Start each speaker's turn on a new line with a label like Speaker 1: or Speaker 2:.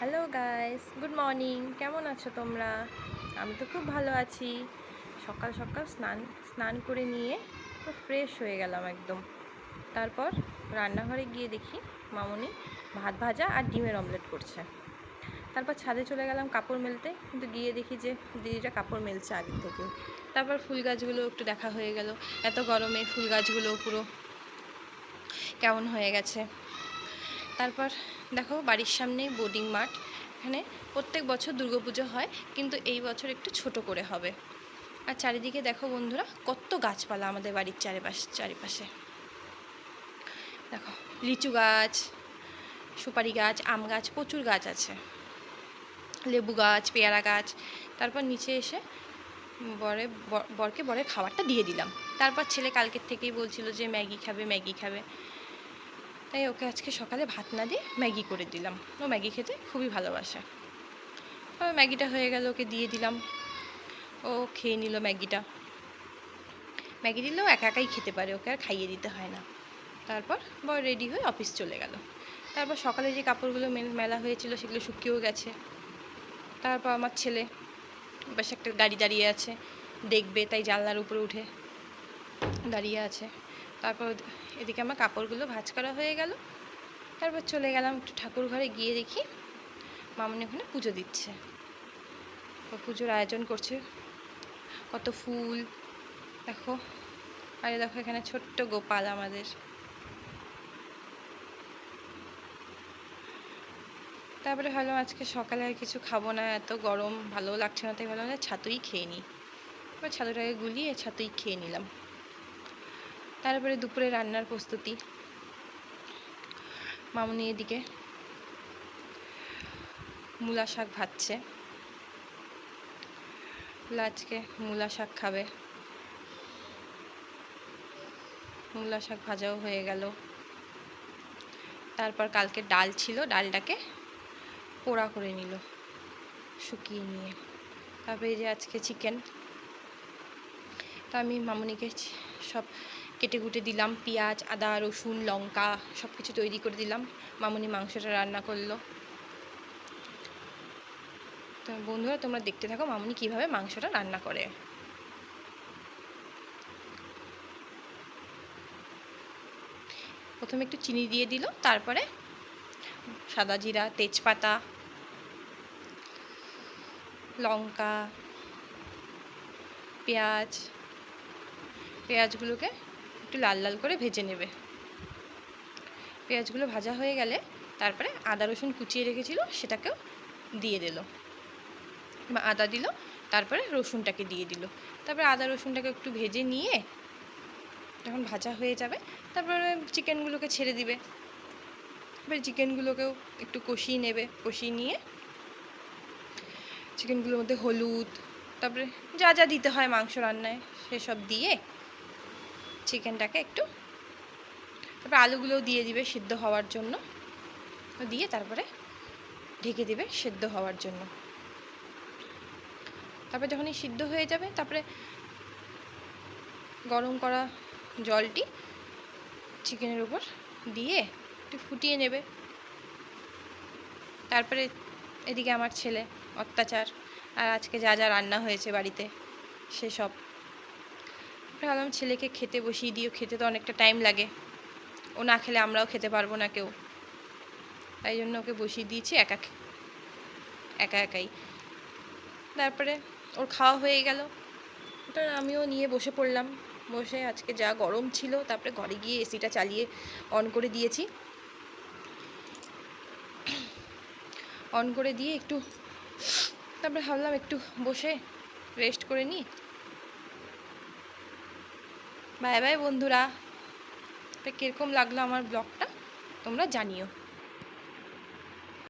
Speaker 1: Hello guys good morning কেমন আছো তোমরা? আমি তো খুব ভালো আছি। সকাল সকাল স্নান স্নান করে নিয়ে খুব ফ্রেশ হয়ে গেলাম একদম। তারপর রান্নাঘরে গিয়ে দেখি মামনি ভাত ভাজা আর ডিমের অমলেট করছে। তারপর ছাদে চলে গেলাম কাপড় মেলতে। কিন্তু গিয়ে দেখি যে দিদিটা কাপড় মেলছে আগে থেকে। তারপর ফুল গাছগুলো একটু দেখা হয়ে গেল। এত গরমে ফুল গাছগুলো পুরো কেমন হয়ে গেছে। তারপর দেখো বাড়ির সামনে বোর্ডিং মাঠ। এখানে প্রত্যেক বছর দুর্গাপুজো হয়, কিন্তু এই বছর একটু ছোট করে হবে। আর চারিদিকে দেখো বন্ধুরা, কত গাছপালা আমাদের বাড়ির চারিপাশে চারিপাশে। দেখো, লিচু গাছ, সুপারি গাছ, আম গাছ, প্রচুর গাছ আছে। লেবু গাছ, পেয়ারা গাছ। তারপর নিচে এসে বরে বরকে বরের খাবারটা দিয়ে দিলাম। তারপর ছেলে কালকের থেকেই বলছিল যে ম্যাগি খাবে ম্যাগি খাবে। তাই ওকে আজকে সকালে ভাত না দিয়ে ম্যাগি করে দিলাম। ও ম্যাগি খেতে খুবই ভালোবাসে। ম্যাগিটা হয়ে গেল, ওকে দিয়ে দিলাম। ও খেয়ে নিল ম্যাগিটা। ম্যাগি দিলেও একা একাই খেতে পারে, ওকে আর খাইয়ে দিতে হয় না। তারপর বর রেডি হয়ে অফিস চলে গেল। তারপর সকালে যে কাপড়গুলো মেলা হয়েছিল সেগুলো শুকিয়েও গেছে। তারপর আমার ছেলে বেশ একটা গাড়ি দাঁড়িয়ে আছে, দেখবে, তাই জানলার উপরে উঠে দাঁড়িয়ে আছে। তারপর এদিকে আমার কাপড়গুলো ভাঁজ করা হয়ে গেল। তারপর চলে গেলাম একটু ঠাকুর ঘরে গিয়ে দেখি মামনি ওখানে পুজো দিচ্ছে। পুজোর আয়োজন করছে। কত ফুল, দেখো। আরে দেখো এখানে ছোট্ট গোপাল আমাদের। তারপরে ভাবলাম আজকে সকালে আর কিছু খাব না, এত গরম, ভালো লাগছে না, তাই ভাবলাম ছাতুই খেয়ে নিই। এবার ছাতুটাকে গুলিয়ে ছাতুই খেয়ে নিলাম। তারপরে দুপুরে রান্নার প্রস্তুতি। মামনি এদিকে মূলা শাক ভাজছে। আজকে মূলা শাক খাবে। মূলা শাক ভাজাও হয়ে গেল। তারপর কালকে ডাল ছিল, ডালটাকে পোড়া করে নিল শুকিয়ে নিয়ে। তারপরে যে আজকে চিকেন তো আমি মামনিকে সব কেটে কুটে দিলাম, পেঁয়াজ, আদা, রসুন, লঙ্কা সব কিছু তৈরি করে দিলাম। মামনি মাংসটা রান্না করল। তো বন্ধুরা, তোমরা দেখতে থাকো মামনি কীভাবে মাংসটা রান্না করে। প্রথমে একটু চিনি দিয়ে দিল, তারপরে সাদা জিরা, তেজপাতা, লঙ্কা, পেঁয়াজ, পেঁয়াজগুলোকে একটু লাল লাল করে ভেজে নেবে। পেঁয়াজগুলো ভাজা হয়ে গেলে তারপরে আদা রসুন কুচিয়ে রেখেছিল, সেটাকেও দিয়ে দিল। বা আদা দিল, তারপরে রসুনটাকে দিয়ে দিল। তারপরে আদা রসুনটাকে একটু ভেজে নিয়ে যখন ভাজা হয়ে যাবে, তারপরে চিকেনগুলোকে ছেড়ে দিবে। এবার চিকেনগুলোকেও একটু কষিয়ে নেবে, কষিয়ে নিয়ে চিকেনগুলোর মধ্যে হলুদ, তারপরে যা যা দিতে হয় মাংস রান্নায়, সেসব দিয়ে চিকেনটাকে একটু। তারপরে আলুগুলোও দিয়ে দিবে সিদ্ধ হওয়ার জন্য। দিয়ে তারপরে ঢেকে দিবে সেদ্ধ হওয়ার জন্য। তারপরে যখনই সিদ্ধ হয়ে যাবে, তারপরে গরম করা জলটি চিকেনের উপর দিয়ে একটু ফুটিয়ে নেবে। তারপরে এদিকে আমার ছেলে অত্যাচার, আর আজকে যা যা রান্না হয়েছে বাড়িতে, সেসব। ভাবলাম ছেলেকে খেতে বসিয়ে দিও, খেতে তো অনেকটা টাইম লাগে। ও না খেলে আমরাও খেতে পারব না কেউ। তাই জন্য ওকে বসিয়ে দিয়েছি একা একা একাই। তারপরে ওর খাওয়া হয়ে গেল। ওটা আমিও নিয়ে বসে পড়লাম। বসে আজকে যা গরম ছিল, তারপরে ঘরে গিয়ে এসিটা চালিয়ে অন করে দিয়েছি। অন করে দিয়ে একটু তারপরে ভাবলাম একটু বসে রেস্ট করে নিই। বাই বাই বন্ধুরা। কীরকম লাগল আমার ব্লগটা? তোমরা জানিও।